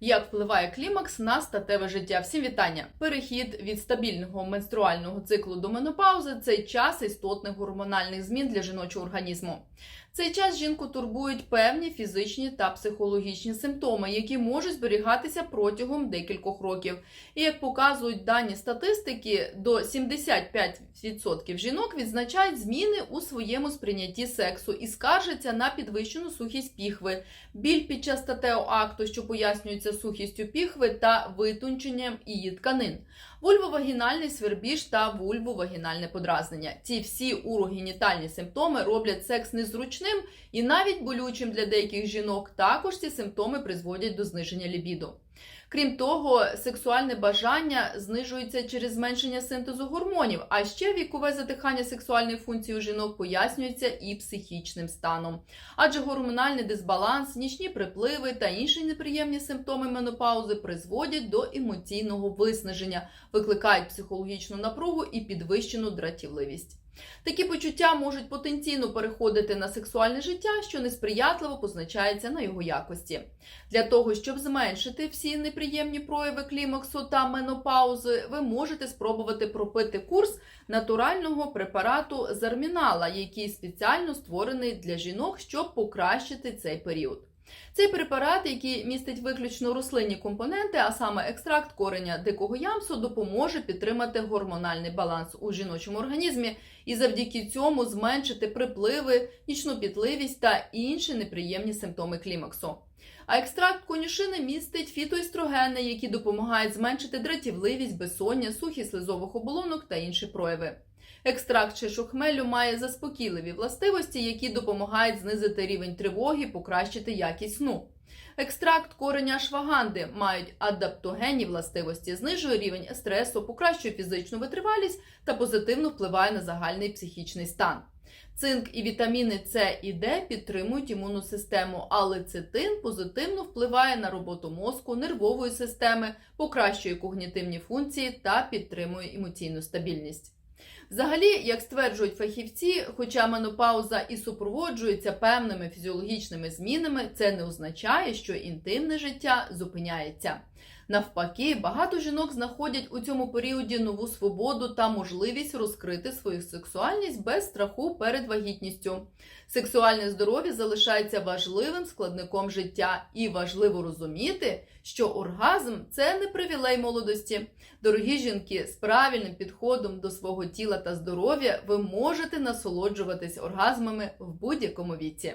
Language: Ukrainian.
Як впливає клімакс на статеве життя? Всім вітання! Перехід від стабільного менструального циклу до менопаузи це час істотних гормональних змін для жіночого організму. Цей час жінку турбують певні фізичні та психологічні симптоми, які можуть зберігатися протягом декількох років. І як показують дані статистики, до 75% жінок відзначають зміни у своєму сприйнятті сексу і скаржаться на підвищену сухість піхви, біль під час статевого акту, що пояснюється сухістю піхви та витонченням її тканин, вульвовагінальний свербіж та вульвовагінальне подразнення. Ці всі урогенітальні симптоми роблять секс незручним і навіть болючим для деяких жінок. Також ці симптоми призводять до зниження лібіду. Крім того, сексуальне бажання знижується через зменшення синтезу гормонів, а ще вікове затихання сексуальної функції у жінок пояснюється і психічним станом. Адже гормональний дисбаланс, нічні припливи та інші неприємні симптоми менопаузи призводять до емоційного виснаження, викликають психологічну напругу і підвищену дратівливість. Такі почуття можуть потенційно переходити на сексуальне життя, що несприятливо позначається на його якості. Для того, щоб зменшити всі неприємні прояви клімаксу та менопаузи, ви можете спробувати пропити курс натурального препарату зармінала, який спеціально створений для жінок, щоб покращити цей період. Цей препарат, який містить виключно рослинні компоненти, а саме екстракт кореня дикого ямсу, допоможе підтримати гормональний баланс у жіночому організмі і завдяки цьому зменшити припливи, нічну пітливість та інші неприємні симптоми клімаксу. А екстракт конюшини містить фітоестрогени, які допомагають зменшити дратівливість, безсоння, сухість слизових оболонок та інші прояви. Екстракт шишохмелю має заспокійливі властивості, які допомагають знизити рівень тривоги, покращити якість сну. Екстракт кореня шваганди мають адаптогенні властивості, знижує рівень стресу, покращує фізичну витривалість та позитивно впливає на загальний психічний стан. Цинк і вітаміни С і Д підтримують імунну систему, а лецитин позитивно впливає на роботу мозку, нервової системи, покращує когнітивні функції та підтримує емоційну стабільність. Взагалі, як стверджують фахівці, хоча менопауза і супроводжується певними фізіологічними змінами, це не означає, що інтимне життя зупиняється. Навпаки, багато жінок знаходять у цьому періоді нову свободу та можливість розкрити свою сексуальність без страху перед вагітністю. Сексуальне здоров'я залишається важливим складником життя, і важливо розуміти, що оргазм це не привілей молодості. Дорогі жінки, з правильним підходом до свого тіла та здоров'я ви можете насолоджуватись оргазмами в будь-якому віці.